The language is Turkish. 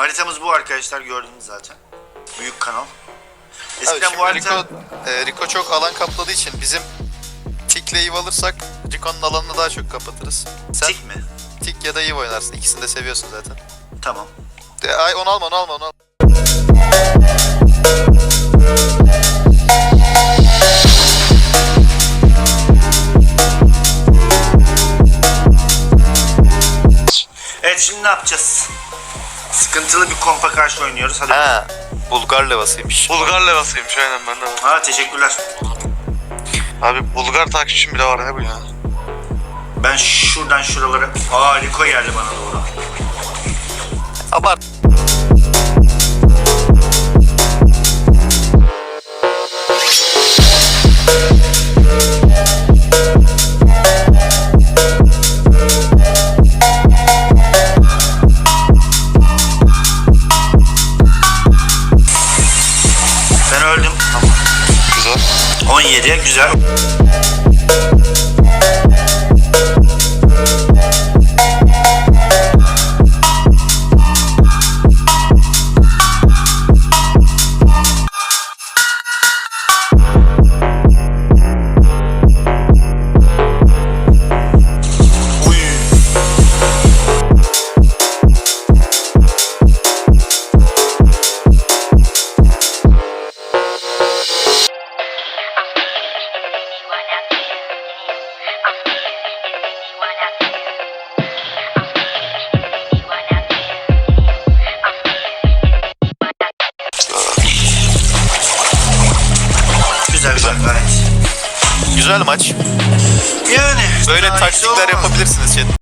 Haritamız bu arkadaşlar gördünüz zaten. Büyük kanal. Eskiden bu harita... Rico, e, Rico çok alan kapladığı için bizim Tik'le Eve alırsak Rico'nun alanını daha çok kapatırız. Sen Tik mi? Tik ya da Eve oynarsın. İkisini de seviyorsun zaten. Tamam. De, ay onu alma onu alma onu alma. Evet şimdi ne yapacağız? Sıkıntılı bir kompa karşı oynuyoruz. Hadi. Ha, Bulgar levasıymış. Bulgar levasıymış aynen ben de var. Ha teşekkürler. Abi Bulgar takipçim bile var ya bu ya. Ben şuradan şuralara... Aa Rico geldi bana doğru. Abart. Öldüm. Tamam. Güzel. 17 güzel. Güzel maç. Yani. Böyle taktikler yapabilirsiniz chat.